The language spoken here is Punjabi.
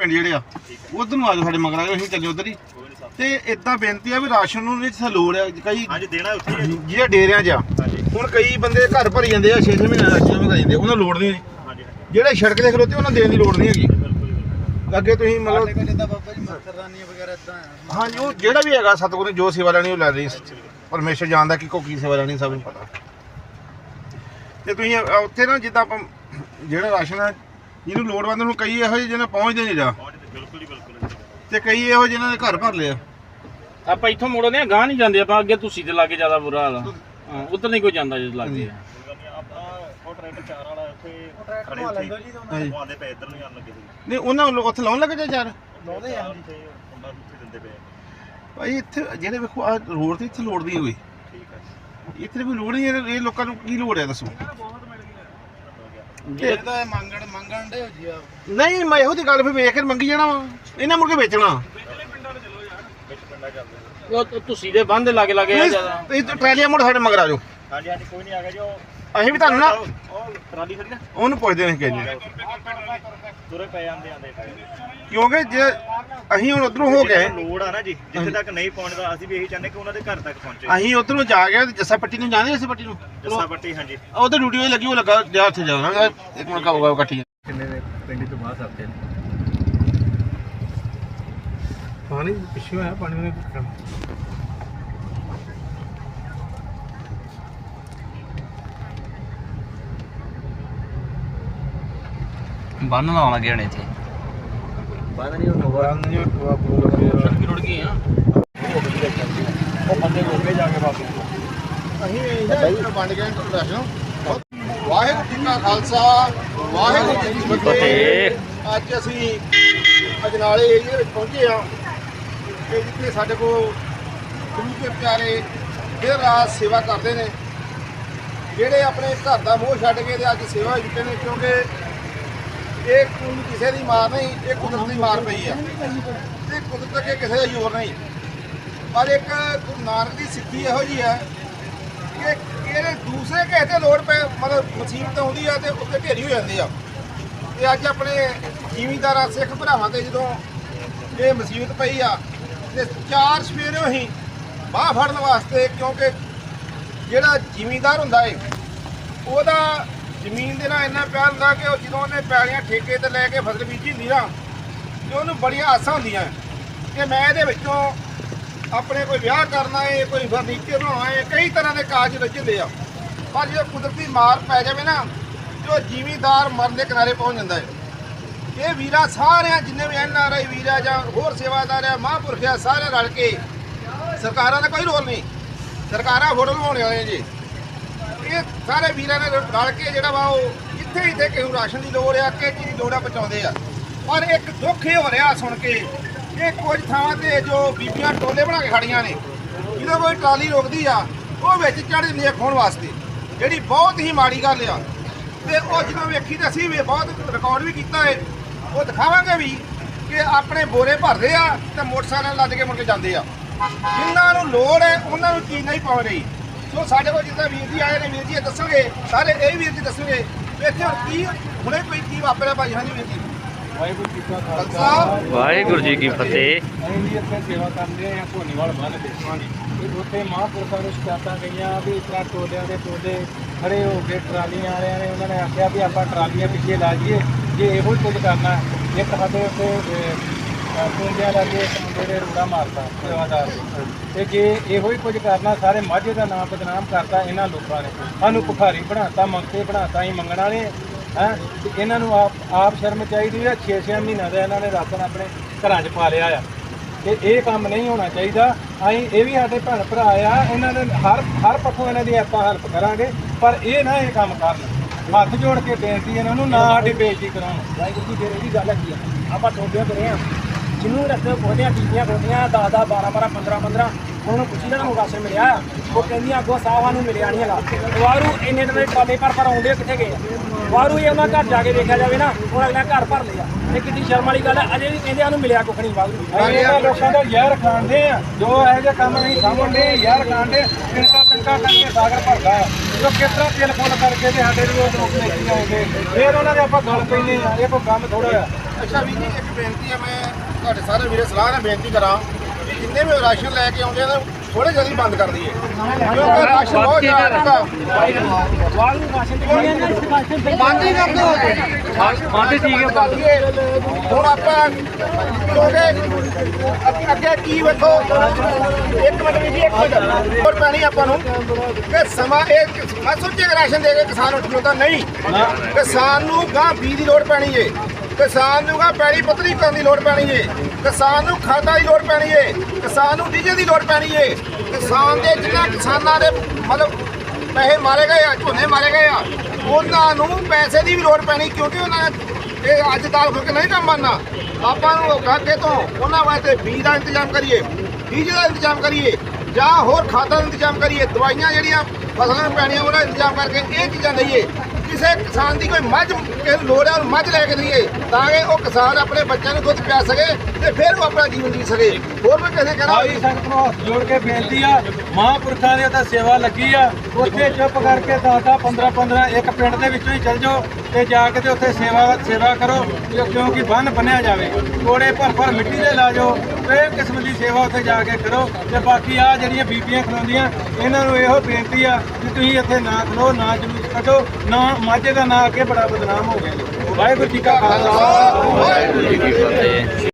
ਪਿੰਡ ਜਿਹੜੇ ਆ ਉਧਰ ਨੂੰ ਆ ਜਾਓ ਸਾਡੇ ਮਗਰ ਆ ਜਾਓ ਅਸੀਂ ਚੱਲੇ ਉਧਰ ਹੀ। ਤੇ ਇਦਾਂ ਬੇਨਤੀ ਆ ਵੀ ਰਾਸ਼ਨ ਨੂੰ ਨਹੀਂ ਲੋੜ ਆ ਕਈ ਹਾਂਜੀ ਦੇਣਾ ਉੱਥੇ ਹੀ ਹੈ ਜੀ। ਜਿਹੜੇ ਡੇਰਿਆਂ 'ਚ ਆ ਹੁਣ ਕਈ ਬੰਦੇ ਘਰ ਭਰੀ ਜਾਂਦੇ ਆ 6-6 ਮਹੀਨੇ ਰਾਸ਼ਨ ਵੀ ਜਾਂਦੇ ਉਹਨਾਂ ਨੂੰ ਲੋੜ ਨਹੀਂ ਜਿਹੜੇ ਸੜਕ ਦੇ ਖਲੋਤੇ ਉਹਨਾਂ ਦੇਣ ਦੀ ਲੋੜ ਨਹੀਂ ਹੈਗੀ। ਅੱਗੇ ਤੁਸੀਂ ਮਤਲਬ ਜਿੱਦਾਂ ਬਾਬਾ ਜੀ ਮਸਰਦਾਨੀ ਵਗੈਰਾ ਇਦਾਂ ਹਾਂਜੀ ਉਹ ਜਿਹੜਾ ਵੀ ਹੈਗਾ ਸਤਿਗੁਰੂ ਨੇ ਜੋ ਸੇਵਾ ਲੈਣੀ ਉਹ ਲੈ ਲਈ। ਪਰਮੇਸ਼ਰ ਜਾਣਦਾ ਕਿ ਕੋ ਕੀ ਸੇਵਾ ਲੈਣੀ ਸਭ ਨੂੰ ਪਤਾ। ਤੇ ਤੁਸੀਂ ਉੱਥੇ ਨਾ ਜਿੱਦਾਂ ਆਪਾਂ ਜਿਹੜਾ ਰਾਸ਼ਨ ਹੈ ਜਿਹਨੂੰ ਲੋੜਵੰਦ ਨੂੰ ਕਈ ਇਹੋ ਜਿਹੇ ਜਿਹਨਾਂ ਪਹੁੰਚਦੇ ਨਹੀਂ ਜਾ। ਤੇ ਬਿਲਕੁਲ ਹੀ ਬਿਲਕੁਲ ਜੀ। ਤੇ ਕਈ ਇਹੋ ਜਿਹਨਾਂ ਨੇ ਘਰ ਭਰ ਲਿਆ। ਆਪਾਂ ਇੱਥੋਂ ਮੁੜਦੇ ਆ ਗਾਂ ਨਹੀਂ ਜਾਂਦੇ ਆਪਾਂ ਅੱਗੇ ਤੁਸੀਂ ਤੇ ਲਾਗੇ ਜ਼ਿਆਦਾ ਬੁਰਾ ਹਾਲ ਆ। ਉਧਰ ਨਹੀਂ ਕੋਈ ਜਾਂਦਾ ਜੇ ਲਾਗੇ। ਆ। ਕੋਈ ਨਹੀਂ ਉਹਨਾਂ ਨੂੰ ਹੀ ਆਉਣ ਲੱਗੇ ਸੀ ਨਹੀਂ ਉਹਨਾਂ ਨੂੰ ਉੱਥੇ ਲਾਉਣ ਲੱਗੇ ਜਾਂ ਯਾਰ ਲਾਉਂਦੇ ਆ। ਜੀ ਉੱਥੇ ਉਹਨਾਂ ਨੂੰ ਉੱਥੇ ਦਿੰਦੇ ਪਏ ਭਾਈ ਇੱਥੇ ਜਿਹੜੇ ਵੇਖੋ ਆ ਰੋਡ ਤੇ ਇੱਥੇ ਲੋੜ ਨਹੀਂ ਹੋਈ। ਇੱਥੇ ਵੀ ਲੋੜ ਨਹੀਂ ਇਹ ਇਹ ਲੋਕਾਂ ਨੂੰ ਕੀ ਲੋੜ ਹੈ ਦੱਸੋ। ਮੰਗਣ ਮੰਗਣ ਦੇ ਹੋ ਜੀ ਆ ਨਹੀਂ ਮੈਂ ਇਹੋ ਦੀ ਗੱਲ ਫਿਰ ਵੇਖ ਕੇ ਮੰਗੀ ਜਾਣਾ ਵਾ। ਇਹਨਾਂ ਮੁੜ ਕੇ ਵੇਚਣਾ। ਵਿੱਚ ਪਿੰਡਾਂ ਚੱਲਦੇ ਉਹ ਤੁਸੀਂ ਦੇ ਬੰਦ ਲਾਗੇ ਲਾਗੇ ਆ ਜ਼ਿਆਦਾ। ਇਹ ਟਰੈਲੀਆਂ ਮੁੜ ਸਾਡੇ ਮਗਰ ਆ ਜਾਓ। ਹਾਂਜੀ ਹਾਂਜੀ ਕੋਈ ਨਹੀਂ ਆ ਗਿਆ ਜੀ ਉਹ ਅਸੀਂ ਵੀ ਤੁਹਾਨੂੰ ਨਾ ਉਹ ਟਰਾਲੀ ਖੜੀ ਨਾ। ਉਹਨੂੰ ਪੁੱਛਦੇ ਹਾਂ ਕਹਿੰਦੇ ਤੁਰੇ ਪਏ ਆਂਦੇ ਆਂਦੇ ਕਿਉਂਕਿ ਜੇ ਅਸੀਂ ਹੁਣ ਉਧਰੋਂ ਹੋ ਗਏ। ਲੋੜ ਆ ਨਾ ਜੀ ਜਿੱਥੇ ਤੱਕ ਨਹੀਂ ਪਹੁੰਚਦਾ ਅਸੀਂ ਵੀ ਇਹੀ ਚਾਹੁੰਦੇ ਕਿ ਉਹਨਾਂ ਦੇ ਘਰ ਤੱਕ ਪਹੁੰਚੇ। ਅਸੀਂ ਉਧਰੋਂ ਜਾ ਕੇ ਤੇ ਜੱਸਾ ਪੱਟੀ ਨੂੰ ਜਾਂਦੇ ਅਸੀਂ ਪੱਟੀ ਨੂੰ? ਜੱਸਾ ਪੱਟੀ ਹਾਂਜੀ। ਉਹਦੇ ਡਿਊਟੀ ਹੋਈ ਲੱਗੀ ਉਹ ਲੱਗਾ ਜਾ ਉੱਥੇ ਜਾਣਾ ਇੱਕ ਮਿੰਟ ਕਾਬੂ ਇਕੱਠੀ ਕਿੰਨੇ ਦੇ ਪਿੰਡ ਤੋਂ ਬਾਹਰ ਸਕਦੇ ਪਾਣੀ ਪਿੱਛੇ ਹੋਇਆ ਪਾਣੀ ਨੇ ਬੰਨ ਲਾਉਣ ਲੱਗੇ ਹਣੇ ਇੱਥੇ। ਬਾਹਰ ਨਹੀਂ ਹੁੰਦਾ ਸੜਕੀ ਰੁੜ ਗਈ ਆ ਉਹ ਬੰਦੇ ਰੋਕੇ ਜਾ ਕੇ ਵਾਪਸ ਅਸੀਂ ਇਹ ਵੰਡ ਗਏ ਇੰਟਰਨੈਸ਼ਨਲ ਵਾਹਿਗੁਰੂ ਜੀ ਕਾ ਖਾਲਸਾ ਵਾਹਿਗੁਰੂ ਜੀ ਕੀ ਫਤਿਹ। ਅੱਜ ਅਸੀਂ ਅਜਨਾਲੇ ਏਰੀਏ ਵਿੱਚ ਪਹੁੰਚੇ ਆ ਕਿ ਜਿੱਥੇ ਸਾਡੇ ਕੋਲ ਗੁਰੂ ਕੇ ਪਿਆਰੇ ਦੇਰ ਰਾਤ ਸੇਵਾ ਕਰਦੇ ਨੇ। ਜਿਹੜੇ ਆਪਣੇ ਘਰ ਦਾ ਮੋਹ ਛੱਡ ਕੇ ਤੇ ਅੱਜ ਸੇਵਾ ਵਿੱਚ ਨੇ ਕਿਉਂਕਿ ਇਹ ਕੋਈ ਕਿਸੇ ਦੀ ਮਾਰ ਨਹੀਂ, ਇਹ ਕੁਦਰਤ ਦੀ ਮਾਰ ਪਈ ਆ। ਤੇ ਕੁਦਰਤ ਅੱਗੇ ਕਿਸੇ ਦਾ ਜ਼ੋਰ ਨਹੀਂ। ਪਰ ਇੱਕ ਗੁਰੂ ਨਾਨਕ ਦੀ ਸਿੱਖੀ ਇਹੋ ਜੀ ਹੈ ਕਿ ਇਹਦੇ ਦੂਸਰੇ ਕਿਸੇ ਤੇ ਲੋੜ ਪੈ, ਮਤਲਬ ਮੁਸੀਬਤ ਆਉਂਦੀ ਆ ਤੇ ਉੱਤੇ ਢੇਰੀ ਹੋ ਜਾਂਦੀ ਆ। ਤੇ ਅੱਜ ਆਪਣੇ ਜ਼ਿਮੀਂਦਾਰਾਂ, ਸਿੱਖ ਭਰਾਵਾਂ ਤੇ ਜਦੋਂ ਇਹ ਮੁਸੀਬਤ ਪਈ ਆ, ਤੇ ਚਾਰ ਸਵੇਰੋਂ ਹੀ ਬਾਹ ਫੜਨ ਵਾਸਤੇ ਕਿਉਂਕਿ ਜਿਹੜਾ ਜ਼ਿਮੀਂਦਾਰ ਹੁੰਦਾ ਏ, ਉਹਦਾ ਜ਼ਮੀਨ ਦੇ ਨਾਲ ਇੰਨਾ ਪਿਆਰ ਹੁੰਦਾ ਕਿ ਉਹ ਜਦੋਂ ਉਹਨੇ ਪੈਲੀਆਂ ਠੇਕੇ ਤੇ ਲੈ ਕੇ ਫਸਲ ਬੀਜੀ ਹੁੰਦੀ ਨਾ, ਤੇ ਉਹਨੂੰ ਬੜੀਆਂ ਆਸਾਂ ਹੁੰਦੀਆਂ। ਕਿ ਮੈਂ ਇਹਦੇ ਵਿੱਚੋਂ ਆਪਣੇ ਕੋਈ ਵਿਆਹ ਕਰਨਾ ਏ ਕੋਈ ਫਰਨੀਚਰ ਬਣਾਉਣਾ ਏ ਕਈ ਤਰ੍ਹਾਂ ਦੇ ਕਾਜ ਹੁੰਦੇ ਆ। ਪਰ ਜਦੋਂ ਕੁਦਰਤੀ ਮਾਰ ਪੈ ਜਾਵੇ ਨਾ, ਤੇ ਉਹ ਜ਼ਿਮੀਂਦਾਰ ਮਰਨ ਦੇ ਕਿਨਾਰੇ ਪਹੁੰਚ ਜਾਂਦਾ ਹੈ। ਇਹ ਵੀਰਾ ਸਾਰਿਆਂ, ਜਿੰਨੇ ਵੀ ਐਨ ਆਰ ਆਈ ਵੀਰਾ ਜਾਂ ਹੋਰ ਸੇਵਾਦਾਰ ਆ, ਮਹਾਂਪੁਰਖ ਆ, ਸਾਰੇ ਰਲ ਕੇ ਸਰਕਾਰਾਂ ਦਾ ਕੋਈ ਰੋਲ ਨਹੀਂ। ਸਰਕਾਰਾਂ ਫੋਟੋ ਲਵਾਉਣੇ ਵਾਲੇ ਜੀ। ਇਹ ਸਾਰੇ ਵੀਰਾਂ ਨੇ ਰਲ ਕੇ ਜਿਹੜਾ ਵਾ ਉਹ ਜਿੱਥੇ ਜਿੱਥੇ ਕਿਸੇ ਨੂੰ ਰਾਸ਼ਨ ਦੀ ਲੋੜ ਆ ਕਿਸੇ ਚੀਜ਼ ਦੀ ਲੋੜ ਆ ਪਹੁੰਚਾਉਂਦੇ ਆ। ਪਰ ਇੱਕ ਦੁੱਖ ਇਹ ਹੋ ਰਿਹਾ ਸੁਣ ਕੇ ਇਹ ਕੁਝ ਥਾਵਾਂ ਤੇ ਜੋ ਬੀਬੀਆਂ ਟੋਲੇ ਬਣਾ ਕੇ ਖੜੀਆਂ ਨੇ ਜਦੋਂ ਕੋਈ ਟਰਾਲੀ ਰੋਕਦੀ ਆ, ਉਹ ਵਿੱਚ ਚੜ ਜਾਂਦੀ ਆ ਖੋਣ ਵਾਸਤੇ। ਜਿਹੜੀ ਬਹੁਤ ਹੀ ਮਾੜੀ ਗੱਲ ਆ, ਤੇ ਉਹ ਜਦੋਂ ਵੇਖੀ ਤਾਂ ਅਸੀਂ ਵੀ ਬਹੁਤ ਰਿਕਾਰਡ ਵੀ ਕੀਤਾ ਏ, ਉਹ ਦਿਖਾਵਾਂਗੇ ਵੀ ਕਿ ਆਪਣੇ ਬੋਰੇ ਭਰਦੇ ਆ ਤੇ ਮੋਟਰਸਾਈਕਲ ਲੱਦ ਕੇ ਮੁੜ ਕੇ ਜਾਂਦੇ ਆ। ਜਿਨ੍ਹਾਂ ਨੂੰ ਲੋੜ ਹੈ ਉਹਨਾਂ ਨੂੰ ਚੀਜ਼ ਨਹੀਂ ਪਹੁੰਚ ਰਹੀ ਸੋ ਸਾਡੇ ਕੋਲ ਜਿੱਦਾਂ ਵੀਰ ਜੀ ਆਏ ਨੇ ਵੀਰ ਜੀ ਇਹ ਦੱਸਣਗੇ ਸਾਰੇ ਇਹ ਵੀਰ ਜੀ ਦੱਸਣਗੇ ਵੀ ਇੱਥੇ ਹੁਣ ਕੀ ਹੁਣੇ ਕੋਈ ਕੀ ਵਾਪਰਿਆ ਭਾਈ? ਹਾਂਜੀ ਵੀਰ ਜੀ। ਵਾਹਿਗੁਰੂ ਜੀ ਕਾ ਖਾਲਸਾ। ਵਾਹਿਗੁਰੂ ਜੀ ਕੀ ਫਤਿਹ। ਅਸੀਂ ਵੀ ਇੱਥੇ ਸੇਵਾ ਕਰਦੇ ਆ ਧੋਨੀਵਾਲ ਬੰਨ ਦੇ ਤੇ ਉੱਥੇ ਮਹਾਂਪੁਰਖਾਂ ਨੂੰ ਸ਼ਿਕਾਇਤਾਂ ਗਈਆਂ ਵੀ ਇਸ ਤਰ੍ਹਾਂ ਟੋਲਿਆਂ ਦੇ ਟੋਲੇ ਖੜੇ ਹੋ ਕੇ ਟਰਾਲੀਆਂ ਵਾਲਿਆਂ ਨੇ ਉਹਨਾਂ ਨੇ ਆਖਿਆ ਵੀ ਆਪਾਂ ਟਰਾਲੀਆਂ ਪਿੱਛੇ ਲਾ ਜਾਈਏ ਜੇ ਇਹੋ ਹੀ ਕੁਝ ਕਰਨਾ ਇੱਕ ਸਾਡੇ ਉੱਤੇ ਪੁੰਜਿਆਂ ਲੱਗੇ ਇੱਕ ਮੁੰਡੇ ਦੇ ਰੂੜਾ ਮਾਰਤਾ, ਸੇਵਾਦਾਰ ਨੇ। ਤੇ ਜੇ ਇਹੋ ਹੀ ਕੁਝ ਕਰਨਾ, ਸਾਰੇ ਮਾਝੇ ਦਾ ਨਾਮ ਬਦਨਾਮ ਕਰਤਾ ਇਹਨਾਂ ਲੋਕਾਂ ਨੇ। ਸਾਨੂੰ ਭੁਖਾਰੀ ਬਣਾਤਾ, ਮੰਗਤੇ ਬਣਾਤਾ ਹੀ ਮੰਗਣ ਵਾਲੇ ਹੈ। ਇਹਨਾਂ ਨੂੰ ਆਪ ਆਪ ਸ਼ਰਮ ਚਾਹੀਦੀ ਹੈ 6-6 ਮਹੀਨਾ ਦਾ ਇਹਨਾਂ ਨੇ ਰਾਸ਼ਨ ਆਪਣੇ ਘਰਾਂ 'ਚ ਪਾ ਲਿਆ ਆ। ਤੇ ਇਹ ਕੰਮ ਨਹੀਂ ਹੋਣਾ ਚਾਹੀਦਾ। ਅਸੀਂ ਇਹ ਵੀ ਸਾਡੇ ਭੈਣ ਭਰਾ ਆ, ਇਹਨਾਂ ਦੇ ਹਰ ਹਰ ਪੱਖੋਂ ਇਹਨਾਂ ਦੀ ਆਪਾਂ ਹੈਲਪ ਕਰਾਂਗੇ, ਪਰ ਇਹ ਨਾ ਇਹ ਕੰਮ ਕਰਨ। ਹੱਥ ਜੋੜ ਕੇ ਬੇਨਤੀ ਇਹਨਾਂ ਨੂੰ, ਨਾ ਸਾਡੀ ਬੇਇੱਜ਼ਤੀ ਕਰਾਉਣ। ਵਾਹਿਗੁਰੂ ਜੀ, ਫਿਰ ਇਹ ਵੀ ਗੱਲ ਹੈਗੀ ਆ। ਆਪਾਂ ਟੋਡਿਆਂ ਰਹੇ ਆ। ਜਿਹਨੂੰ ਰੱਖੇ ਬੋਲਿਆ ਟੀਪੀਆਂ ਬੋਲੀਆਂ 10 10 12 12 15 15 ਉਹਨੂੰ ਪੁੱਛੀ ਲੈਣਾ ਮੁਗਾਸਰ ਮਿਲਿਆ। ਆ। ਉਹ ਕਹਿੰਦੀਆਂ ਅੱਗੋਂ ਸਾਹਾਂ ਨੂੰ ਮਿਲਿਆ ਨਹੀਂ ਹੈਗਾ। ਵਾਰੂ ਇੰਨੇ ਦਿਨ ਦੇ ਟਰਾਲੇ ਪਰ ਪਰ ਆਉਂਦੇ ਆ, ਕਿੱਥੇ ਗਏ ਆ? ਵਾਰੂ ਇਹ ਉਹਨਾਂ ਘਰ ਜਾ ਕੇ ਵੇਖਿਆ ਜਾਵੇ ਨਾ ਹੁਣ ਅਗਲਾ ਘਰ ਭਰ ਲਿਆ ਇਹ ਕਿੰਨੀ ਸ਼ਰਮ ਵਾਲੀ ਗੱਲ ਹੈ ਅਜੇ ਵੀ ਕਹਿੰਦੇ ਸਾਨੂੰ ਮਿਲਿਆ ਕੁੱਖ ਨਹੀਂ ਵਾਰੂ। ਲੋਕਾਂ ਦਾ ਜ਼ਹਿਰ ਖਾਂਦੇ ਆ ਜੋ ਇਹੋ ਜਿਹੇ ਕੰਮ ਨਹੀਂ ਸਾਹਮਣੇ ਜ਼ਹਿਰ ਖਾਂਦੇ ਕਿੰਕਾ ਪਿੰਕਾ ਕਰਕੇ ਸਾਗਰ ਭਰਦਾ ਆ। ਜੋ ਕਿਤਰਾ ਤੇਲ ਫੁੱਲ ਕਰਕੇ ਤੇ ਸਾਡੇ ਨੂੰ ਉਹ ਲੋਕ ਲੈ ਕੇ ਆਉਂਦੇ ਫਿਰ ਉਹਨਾਂ ਦੇ ਆਪਾਂ ਗੱਲ ਪੈਂਦੇ ਆ ਇਹ ਕੋਈ ਕੰਮ ਥੋੜਾ ਆ। ਅੱਛਾ ਵੀ ਜੀ ਇੱਕ ਬੇਨਤੀ ਹੈ ਮੈਂ ਤੁਹਾਡੇ ਸਾਰੇ ਵੀਰੇ ਸਲਾਹ ਨਾਲ ਬੇਨਤੀ ਕਰਾਂ ਕਿ ਜਿੰਨੇ ਵੀ ਰਾਸ਼ਨ ਲੈ ਕੇ ਆਉਂਦੇ ਆ ਨਾ ਥੋੜੇ ਜਲਦੀ ਬੰਦ ਕਰ ਦਈਏ। ਕਿਉਂਕਿ ਰਾਸ਼ਨ ਬਹੁਤ ਜ਼ਿਆਦਾ ਬੰਦ ਹੀ ਕਰ ਦਿਓ ਬੰਦ ਠੀਕ ਹੈ ਹੁਣ ਆਪਾਂ ਕਿਉਂਕਿ ਅੱਗੇ- ਕੀ ਵੇਖੋ? ਇੱਕ ਮਿੰਟ ਵੀ ਜੀ ਇੱਕ ਮਿੰਟ। ਹੋਰ ਪੈਣੀ ਆਪਾਂ ਨੂੰ ਕਿ ਸਮਾਂ ਇਹ ਮੈਂ ਸੋਚਿਆ ਰਾਸ਼ਨ ਦੇ ਕੇ ਕਿਸਾਨ ਉੱਠ ਖਲੋਤਾ ਨਹੀਂ। ਕਿਸਾਨ ਨੂੰ ਗਾਂ ਬੀਜ ਦੀ ਲੋੜ ਪੈਣੀ ਏ। ਕਿਸਾਨ ਨੂੰ ਗਾਂ ਪੈੜੀ ਪੱਤਰੀ ਕਰਨ ਦੀ ਲੋੜ ਪੈਣੀ ਏ। ਕਿਸਾਨ ਨੂੰ ਖਾਦਾਂ ਦੀ ਲੋੜ ਪੈਣੀ ਏ। ਕਿਸਾਨ ਨੂੰ ਡੀਜ਼ਲ ਦੀ ਲੋੜ ਪੈਣੀ ਏ। ਕਿਸਾਨ ਦੇ ਜਿੰਨਾ ਕਿਸਾਨਾਂ ਦੇ ਮਤਲਬ ਪੈਸੇ ਮਾਰੇ ਗਏ ਆ, ਝੋਨੇ ਮਾਰੇ ਗਏ ਆ, ਉਹਨਾਂ ਨੂੰ ਪੈਸੇ ਦੀ ਵੀ ਲੋੜ ਪੈਣੀ, ਕਿਉਂਕਿ ਉਹਨਾਂ ਇਹ ਅੱਜ ਦਾਲ ਖੁਰ ਕੇ ਨਹੀਂ ਕੰਮ ਬਣਨਾ ਆਪਾਂ ਨੂੰ ਗਾਕੇ ਤੋਂ ਉਹਨਾਂ ਵਾਸਤੇ ਬੀਜ ਦਾ ਇੰਤਜ਼ਾਮ ਕਰੀਏ, ਬੀਜ ਦਾ ਇੰਤਜ਼ਾਮ ਕਰੀਏ, ਜਾਂ ਹੋਰ ਖਾਦਾਂ ਦਾ ਇੰਤਜ਼ਾਮ ਕਰੀਏ, ਦਵਾਈਆਂ ਜਿਹੜੀਆਂ ਫਸਲਾਂ ਨੂੰ ਪੈਣੀਆਂ, ਉਹਦਾ ਇੰਤਜ਼ਾਮ ਕਰਕੇ ਇਹ ਚੀਜ਼ਾਂ ਦਈਏ। ਕਿਸੇ ਕਿਸਾਨ ਦੀ ਕੋਈ ਮੱਝ ਕਿਸੇ ਲੋੜ ਹੈ ਉਹ ਮੱਝ ਲੈ ਕੇ ਦਈਏ, ਤਾਂ ਕਿ ਉਹ ਕਿਸਾਨ ਆਪਣੇ ਬੱਚਿਆਂ ਨੂੰ ਦੁੱਧ ਪਿਆ ਸਕੇ ਤੇ ਫਿਰ ਉਹ ਆਪਣਾ ਜੀਵਨ ਜੀ ਸਕੇ। ਹੋਰ ਵੀ ਕਿਸੇ ਕਹਿਣਾ ਸਾਰੀ ਸੰਗਤ ਨੂੰ ਹੱਥ ਜੋੜ ਕੇ ਬੇਨਤੀ ਆ, ਮਹਾਂਪੁਰਖਾਂ ਦੀ ਤਾਂ ਸੇਵਾ ਲੱਗੀ ਆ, ਉੱਥੇ ਚੁੱਪ ਕਰਕੇ 10 15 15 ਇੱਕ ਪਿੰਡ ਦੇ ਵਿੱਚੋਂ ਹੀ ਚੱਲ ਜਾਓ। ਤੇ ਜਾ ਕੇ ਤੇ ਉੱਥੇ ਸੇਵਾ ਸੇਵਾ ਕਰੋ ਕਿਉਂਕਿ ਬੰਨ ਬੰਨਿਆ ਜਾਵੇ। ਕੋੜੇ ਭਰ ਭਰ ਮਿੱਟੀ ਦੇ ਲਾ ਜਾਓ ਤੇ ਕਿਸਮ ਦੀ ਸੇਵਾ ਉੱਥੇ ਜਾ ਕੇ ਕਰੋ। ਤੇ ਬਾਕੀ ਆ ਜਿਹੜੀਆਂ ਬੀਬੀਆਂ ਖਲੋਂਦੀਆਂ, ਇਹਨਾਂ ਨੂੰ ਇਹੋ ਬੇਨਤੀ ਆ ਕਿ ਤੁਸੀਂ ਇੱਥੇ ਨਾ ਖਲੋ, ਨਾ ਜਲੂਸ ਕੱਢੋ, ਨਾ ਮਾਝੇ ਦਾ ਨਾਂ ਅੱਗੇ ਬੜਾ ਬਦਨਾਮ ਹੋ ਗਿਆ ਵਾਹਿਗੁਰੂ ਜੀ ਕਾ ਖਾਲਸਾ। ਵਾਹਿਗੁਰੂ ਜੀ ਕੀ ਫਤਿਹ।